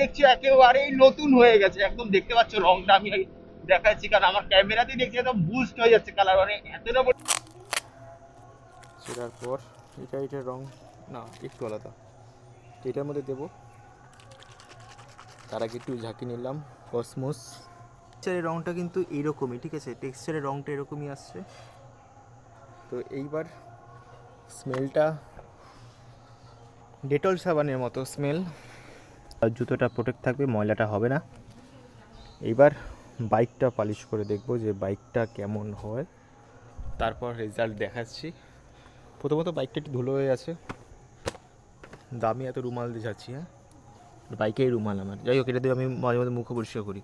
দেখছি একেবারেই নতুন হয়ে গেছে। একদম দেখতে পাচ্ছ রংটা, আমি দেখাচ্ছি, কারণ আমার ক্যামেরাতেই দেখছি, একদম বুস্ট হয়ে যাচ্ছে কালার মানে এতটা ছেড়ার পর, এটা এটার রং, না, একটু আলাদা। এটার মধ্যে দেবো। তার আগে একটু ঝাঁকি নিলাম কসমোস টেক্সচারের রংটা কিন্তু এইরকমই ঠিক আছে? টেক্সচারের রংটা এরকমই আসছে। তো এইবার স্মেলটা ডেটল সাবানের মতো স্মেল জুতোটা প্রোটেক্ট থাকবে ময়লাটা হবে না। এইবার বাইকটা পালিশ করে দেখব যে বাইকটা কেমন হয়। তারপর রেজাল্ট দেখাচ্ছি। প্রথমত বাইকটা একটু ধুলো হয়ে আছে। দামি এত রুমাল দিয়ে যাচ্ছি হ্যাঁ? বাইকেই রুমাল আমার। যাই হোক এটা দিয়ে আমি মাঝে মাঝে মুখ পরিষ্কার করি।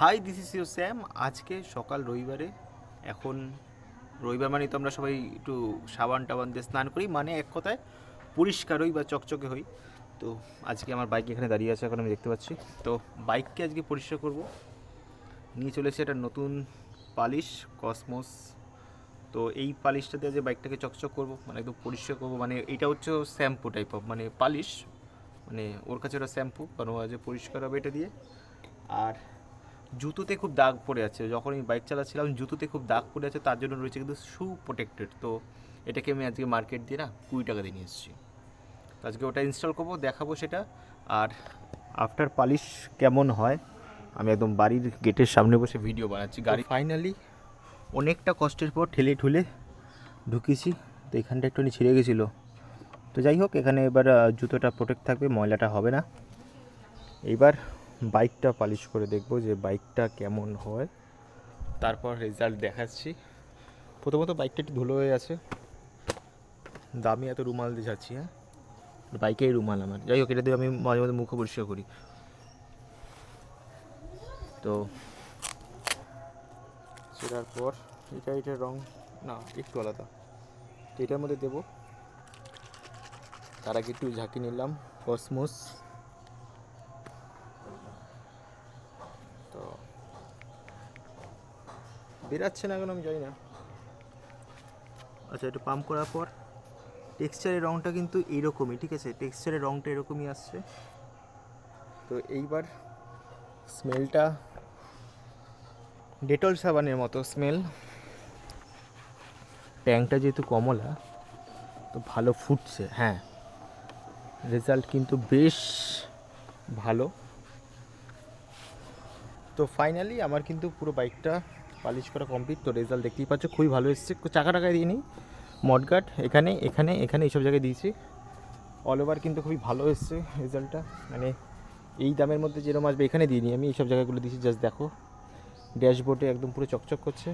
Hi this is your Sam আজকে সকাল রবিবারে। এখন রবিবার মানে তো আমরা সবাই একটু সাবান টাবান দিয়ে স্নান করি। মানে এক কথায় পরিষ্কার হই বা চকচকে হই। তো আজকে আমার বাইক এখানে দাঁড়িয়ে আছে, এখন আমি দেখতে পাচ্ছি। তো বাইককে আজকে পরিষ্কার করব। নিয়ে চলেছে একটা নতুন পালিশ, কসমোস। তো এই পালিশটা দিয়ে যে বাইকটাকে চকচক করব মানে একদম পরিষ্কার করব মানে এটা হচ্ছে শ্যাম্পু টাইপ অফ মানে পালিশ। মানে ওর কাছে ওটা শ্যাম্পু, কারণ আজ পরিষ্কার হবে এটা দিয়ে। আর জুতোতে খুব দাগ পড়ে আছে। যখন আমি বাইক চালাচ্ছিলাম, জুতোতে খুব দাগ পড়ে আছে, তার জন্য রয়েছে কিন্তু শু প্রোটেক্টেড তো এটাকে আমি আজকে মার্কেট দিয়ে না কুড়ি টাকা দিয়ে নিয়ে এসেছি। তো আজকে ওটা ইনস্টল করব, দেখাবো সেটা। আর আফটার পালিশ কেমন হয়, আমি একদম বাড়ির গেটের সামনে বসে ভিডিও বানাচ্ছি। গাড়ি ফাইনালি অনেকটা কষ্টের পর ঠেলে ঠুলে ঢুকিয়েছি তো এখানটা একটুখানি ছিঁড়ে গেছিল। তো যাই হোক, এখানে এবার জুতোটা প্রোটেক্ট থাকবে, ময়লাটা হবে না। এইবার বাইকটা পালিশ করে দেখব যে বাইকটা কেমন হয়। তারপর রেজাল্ট দেখাচ্ছি। প্রথমত বাইকটা একটু ধুলো হয়ে আছে। দামি এত রুমাল দিয়ে যাচ্ছি হ্যাঁ? বাইকেই রুমাল আমার। যাই হোক, এটা দিয়ে আমি মাঝে মাঝে মুখ পরিষ্কার করি। তো সেটার পর, এটা এটার রং, না, একটু আলাদা। এটার মধ্যে দেবো। তার আগে একটু ঝাঁকি নিলাম, কসমোস। বেরাচ্ছে না কেন আমি জানি না। আচ্ছা একটু পাম্প করার পর টেক্সচারের রংটা কিন্তু এইরকমই ঠিক আছে? টেক্সচারের রংটা এরকমই আসছে। তো এইবার স্মেলটা ডেটল সাবানের মতো স্মেল ট্যাংটা যেহেতু কমলা তো ভালো ফুটছে হ্যাঁ। রেজাল্ট কিন্তু বেশ ভালো। তো ফাইনালি আমার কিন্তু পুরো বাইকটা পালিশ করা কমপ্লিট তো রেজাল্ট দেখতেই পাচ্ছ, খুবই ভালো এসেছে। চাকা টাকায় দিয়ে নিই। মডগার্ড এখানে এখানে এখানে এইসব জায়গায় দিয়েছি। অল ওভার কিন্তু খুবই ভালো এসছে রেজাল্টটা মানে এই দামের মধ্যে যেরকম আসবে, এখানে দিইনি আমি। এইসব জায়গাগুলো দিয়েছি জাস্ট দেখো। ড্যাশবোর্ডে একদম পুরো চকচক করছে।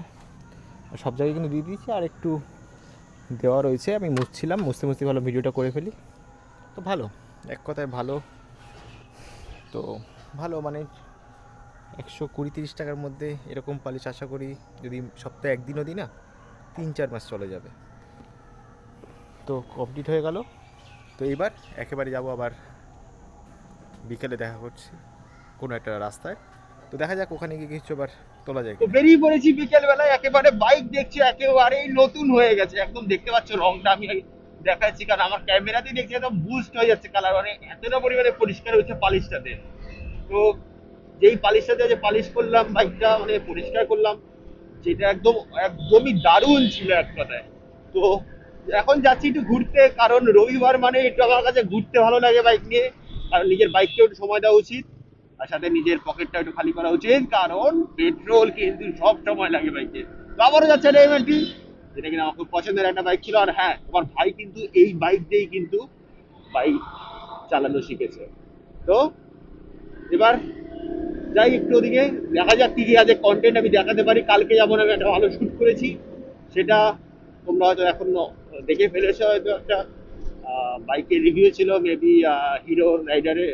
সব জায়গায় কিন্তু দিয়ে দিয়েছি। আর একটু দেওয়া রয়েছে। আমি মুছছিলাম, মুছতে মুছতে ভালো ভিডিওটা করে ফেলি। তো ভালো, এক কথায় ভালো। তো ভালো মানে একশো কুড়ি তিরিশ টাকার মধ্যে এরকম পালিশ আশা করি যদি সপ্তাহে একদিনও দিই না তিন চার মাস চলে যাবে। তো কমপ্লিট হয়ে গেল। তো এইবার একেবারে যাব আবার বিকেলে দেখা করছি কোনো একটা রাস্তায়। তো দেখা যাক ওখানে গিয়ে কিছু আবার তোলা যায় তো বেরিয়ে পড়েছি বিকেল বেলায় একেবারে বাইক দেখছি একেবারেই নতুন হয়ে গেছে। একদম দেখতে পাচ্ছ রংটা আমি দেখাচ্ছি কারণ আমার ক্যামেরাতেই দেখছি একদম বুস্ট হয়ে যাচ্ছে কালার মানে এতটা পরিমাণে পরিষ্কার হচ্ছে পালিশটাতে। তো যেই পালিশটাতে যে পালিশ করলাম বাইকটা মানে পরিষ্কার করলাম, যেটা একদম, একদমই দারুণ ছিল এক কথায়। তো এখন যাচ্ছি একটু ঘুরতে, কারণ রবিবার মানে একটু আমার কাছে ঘুরতে ভালো লাগে বাইক নিয়ে, কারণ নিজের বাইককেও একটু সময় দেওয়া উচিত, আর সাথে নিজের পকেটটা একটু খালি করা উচিত, কারণ পেট্রোল কিন্তু সব সময় লাগে বাইকে তো আবারও যাচ্ছে এমএনটি যেটা কিনা আমার খুব পছন্দের একটা বাইক ছিল, আর হ্যাঁ তোমার ভাই কিন্তু এই বাইক দিয়েই কিন্তু বাইক চালানো শিখেছে। তো এবার যাই একটু ওদিকে, দেখা যাক কি কি আছে। কন্টেন্ট আমি দেখাতে পারি। কালকে যেমন আমি একটা ভালো শ্যুট করেছি, সেটা তোমরা হয়তো এখন দেখে ফেলেছো হয়তো একটা বাইকের রিভিউ ছিল মেবি হিরো রাইডারে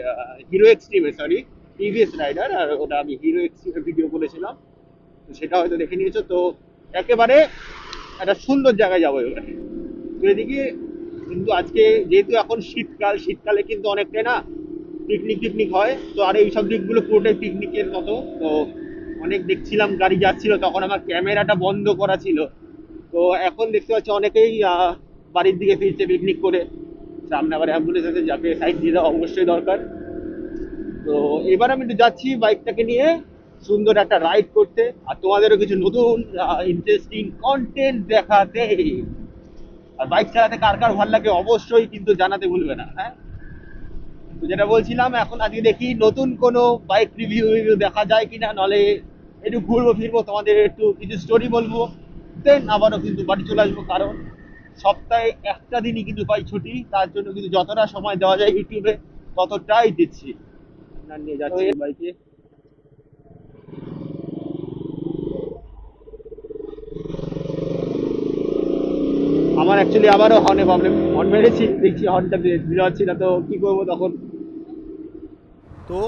হিরো এক্সট্রিমে সরি টিভিএস রাইডার আর ওটা আমি হিরো এক্সট্রিমে ভিডিও করেছিলাম তো সেটা হয়তো দেখে নিয়েছো। তো একেবারে একটা সুন্দর জায়গায় যাব এবারে। এদিকে কিন্তু আজকে যেহেতু এখন শীতকাল, শীতকালে কিন্তু অনেকটাই না পিকনিক টিকনিক হয়। তো আর এই সব দিকগুলো পুরোটাই পিকনিকের মতো। তো অনেক দেখছিলাম, গাড়ি যাচ্ছিল, তখন আমার ক্যামেরাটা বন্ধ করা ছিল। তো এখন দেখতে পাচ্ছি অনেকেই বাড়ির দিকে ফিরছে পিকনিক করে। সামনে আবার অ্যাম্বুলেন্স আছে, যাকে সাইড দিয়ে দেওয়া অবশ্যই দরকার। তো এবার আমি যাচ্ছি বাইকটাকে নিয়ে, সুন্দর একটা রাইড করতে। আর তোমাদেরও কিছু নতুন ইন্টারেস্টিং কন্টেন্ট দেখাতে। আর বাইক চালাতে কার কার ভালো লাগে অবশ্যই কিন্তু জানাতে ভুলবে না হ্যাঁ? যেটা বলছিলাম, এখন আজকে দেখি নতুন কোনো বাইক রিভিউ রিভিউ দেখা যায় কিনা, নলে একটু ঘুরবো, ফিরবো, তোমাদের একটু কিছু স্টোরি বলব। দেন আবারও কিন্তু বাড়ি চলে আসব, কারণ সপ্তাহে একটা দিনই কিন্তু পাই ছুটি, তার জন্য কিন্তু যতটা সময় দেওয়া যায় ইউটিউবে ততটাই দিচ্ছি। নিয়ে যাচ্ছি বাইকে আমার অ্যাকচুয়ালি আবারও হর্নে প্রবলেম হর্ন মেরেছি, দেখছি হর্নটা পারছি না তো কি করব তখন? তো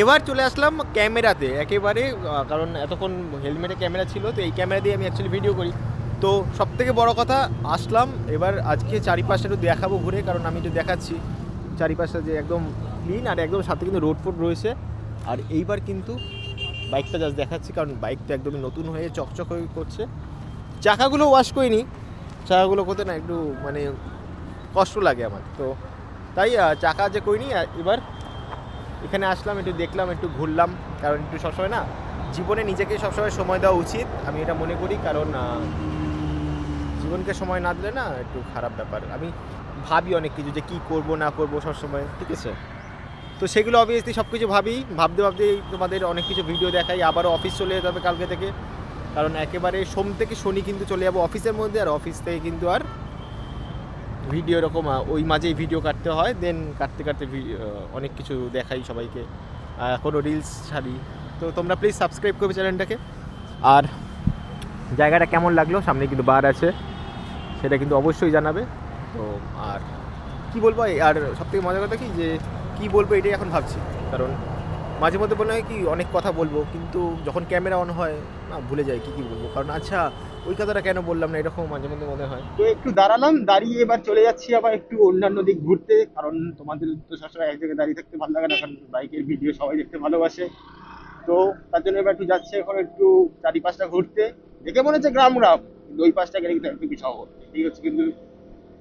এবার চলে আসলাম ক্যামেরাতে, একেবারে কারণ এতক্ষণ হেলমেটে ক্যামেরা ছিল, তো এই ক্যামেরা দিয়ে আমি অ্যাকচুয়ালি ভিডিও করি। তো সব থেকে বড় কথা, আসলাম, এবার আজকে চারিপাশটা একটু দেখাবো ঘুরে, কারণ আমি একটু দেখাচ্ছি। চারিপাশটা যে একদম ক্লিন আর একদম সাথে কিন্তু রোড ফোড রয়েছে। আর এইবার কিন্তু বাইকটা জাস্ট দেখাচ্ছি, কারণ বাইকটা একদমই নতুন হয়ে চকচক হয়ে করছে। চাকাগুলো ওয়াশ করিনি চাকাগুলো করতে না একটু মানে কষ্ট লাগে আমার। তো তাই চাকা যে করিনি এবার এখানে আসলাম একটু দেখলাম একটু ঘুরলাম কারণ একটু সবসময় না জীবনে নিজেকে সবসময় সময় দেওয়া উচিত আমি এটা মনে করি কারণ জীবনকে সময় না দিলে না একটু খারাপ ব্যাপার। আমি ভাবি অনেক কিছু যে কী করব না করব সবসময়। ঠিক আছে। তো সেগুলো অবভিয়াসলি সব কিছু ভাবি ভাবতে ভাবতেই তোমাদের অনেক কিছু ভিডিও দেখাই আবারও অফিস চলে যেতে হবে কালকে থেকে। কারণ একেবারে সোম থেকে শনি কিন্তু চলে যাব অফিসের মধ্যে, আর অফিস থেকে কিন্তু আর ভিডিও এরকম ওই মাঝেই ভিডিও কাটতে হয় দেন কাটতে কাটতে অনেক কিছু দেখাই সবাইকে। কোনো রিলস ছাড়ি। তো তোমরা প্লিজ সাবস্ক্রাইব করবে চ্যানেলটাকে আর জায়গাটা কেমন লাগল? সামনে কিন্তু বার আছে। সেটা কিন্তু অবশ্যই জানাবে। তো আর কি বলব আর সবথেকে মজার কথা কি? যে কি বলব এটাই এখন ভাবছি। কারণ মাঝে মধ্যে মনে হয় কি, অনেক কথা বলব, কিন্তু যখন ক্যামেরা অন হয়, না, ভুলে যাই কি কি বলব। কারণ আচ্ছা ওই কথাটা কেন বললাম না, এরকম মাঝে মধ্যে মনে হয়। তো একটু দাঁড়ালাম, দাঁড়িয়ে এবার চলে যাচ্ছি আবার একটু অন্যান্য দিক ঘুরতে, কারণ তোমাদের তো সবসময় এক জায়গায় দাঁড়িয়ে থাকতে ভালো লাগে না, কারণ বাইকের ভিডিও সবাই দেখতে ভালোবাসে। তো তার জন্য এবার একটু যাচ্ছে এখন একটু চারিপাশটা ঘুরতে। দেখে মনে হচ্ছে গ্রাম গ্রাম কিন্তু ওই পাশটা গেলে কিন্তু একদমই শহর এই হচ্ছে কিন্তু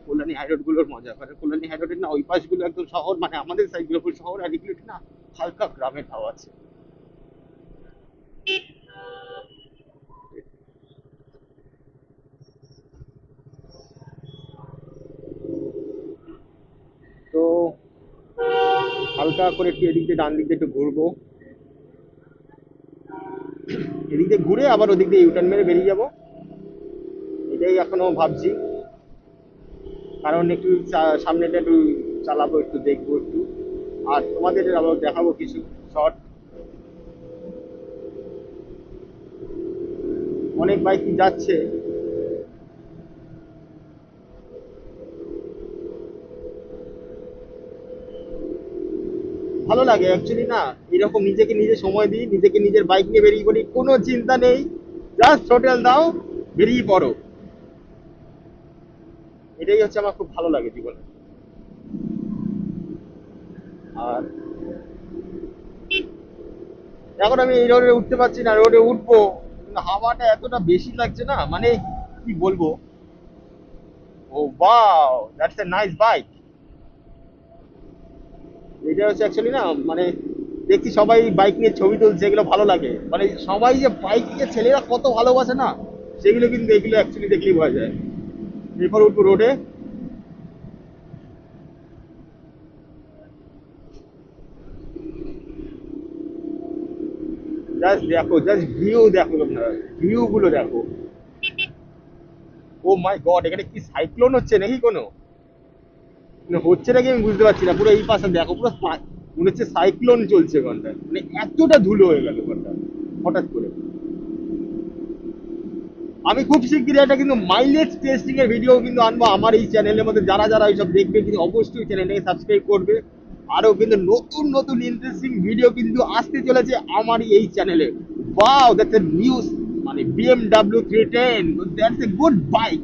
কল্যাণী হাইরোডগুলোর মজা মানে কল্যাণী হাইরোডের না, ওই পাশগুলো একদম শহর মানে আমাদের সাইডগুলো পুরো শহর, আর এগুলো না হালকা গ্রামের হাওয়া আছে। তো হালকা করে একটু এদিক দিয়ে ডান দিক দিয়ে একটু ঘুরবো। এদিক দিয়ে ঘুরে আবার ওদিক দিয়ে ইউটার্ন মেরে বেরিয়ে যাব। এটাই এখনও ভাবছি। কারণ একটু সামনেটা একটু চালাবো, একটু দেখব একটু। আর তোমাদের আবার দেখাবো কিছু শর্ট অনেক বাইক যাচ্ছে। ভালো লাগে অ্যাকচুয়ালি না? এরকম নিজেকে নিজে সময় দিই, নিজেকে নিজের বাইক নিয়ে বেরিয়ে পড়ি, কোনো চিন্তা নেই। জাস্ট হোটেল দাও, বেরিয়ে পড়ো। এটাই হচ্ছে আমার খুব ভালো লাগে জীবনে। আর এখন আমি এই রোডে উঠতে পারছি না, রোডে উঠবো হাওয়াটা এতটা বেশি লাগছে না মানে কি বলব? ও wow that's a nice bike এটা হচ্ছে অ্যাকচুয়ালি না মানে দেখছি সবাই বাইক নিয়ে ছবি তুলছে, এগুলো ভালো লাগে। মানে সবাই যে বাইক নিয়ে ছেলেরা কত ভালোবাসে না, সেগুলো কিন্তু এগুলো অ্যাকচুয়ালি দেখলেই বোঝা যায়। এরপর রোডে দেখো জাস্ট ভিউ দেখো ভিউ গুলো দেখো। ও মাই গড এখানে কি সাইক্লোন হচ্ছে নাকি কোনো? মানে হচ্ছে নাকি আমি বুঝতে পারছি না। পুরো এই পাশে দেখো, পুরো মনে হচ্ছে সাইক্লোন চলছে ঘন্টায়। মানে এতটা ধুলো হয়ে গেল ঘণ্টা। হঠাৎ করে। আমি খুব শিগগিরই একটা কিন্তু মাইলেজ টেস্টিং এর ভিডিও কিন্তু আনব আমার এই চ্যানেলের মধ্যে। যারা যারা এইসব দেখবে কিন্তু অবশ্যই চ্যানেলটাকে সাবস্ক্রাইব করবে। আরও কিন্তু নতুন নতুন ইন্টারেস্টিং ভিডিও কিন্তু আসতে চলেছে আমার এই চ্যানেলে ওয়াও দ্যাটস এ নিউজ মানে BMW three ten that's a good bike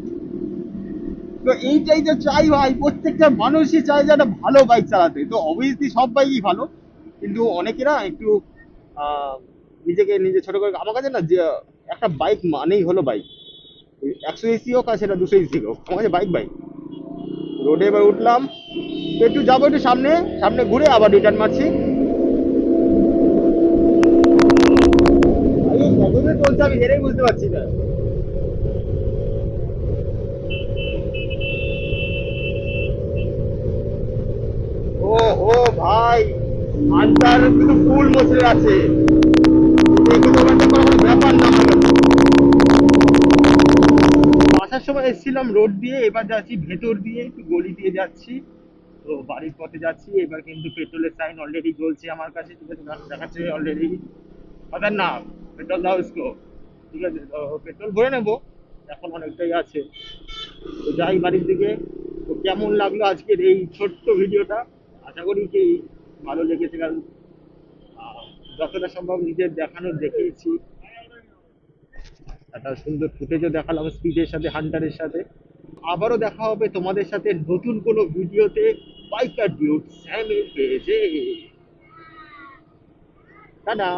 তো এইটাই তো চাই ভাই, প্রত্যেকটা মানুষই চায় যে একটা ভালো বাইক চালাতে। তো অবভিয়াসলি সব বাইকই ভালো, কিন্তু অনেকেরা একটু নিজেকে নিজে ছোট করে আমার কাছে না যে একটা বাইক মানেই হলো বাইক একশো এসি হোক আর সেটা দুশো এসি হোক, আমার কাছে বাইক বাইক রোডে এবার উঠলাম একটু যাব একটু সামনে সামনে ঘুরে আবার রিটার্ন মারছি। চলছে আমি হেরেই বুঝতে পারছি না। ও ও ভাই আন্দার কিন্তু ফুল মশলে আছে দেখে তো ওখানটা কোনো কোনো ব্যাপার না আমার কাছে। আসার সময় এসেছিলাম রোড দিয়ে, এবার যাচ্ছি ভেতর দিয়ে, একটু গলি দিয়ে যাচ্ছি। তো বাড়ির পথে যাচ্ছি, এবার কিন্তু পেট্রোলের সাইন অলরেডি জ্বলছে আমার কাছে, ঠিক আছে দেখাচ্ছে অলরেডি আদার না, পেট্রোল দাও ইসকো ঠিক আছে, তো পেট্রোল ভরে নেব, এখন অনেকটাই আছে। তো যাই বাড়ির দিকে, তো কেমন লাগল আজকের এই ছোট্ট ভিডিওটা? আশা করি কি ভালো লেগেছে, কারণ যতটা সম্ভব নিজের দেখানোর দেখিয়েছি একটা সুন্দর ফুটেজও দেখালাম, স্পিডের সাথে, হান্টারের সাথে। আবারও দেখা হবে তোমাদের সাথে নতুন কোনো ভিডিওতে বাইকার বিউট স্যামের পেজে টাটা!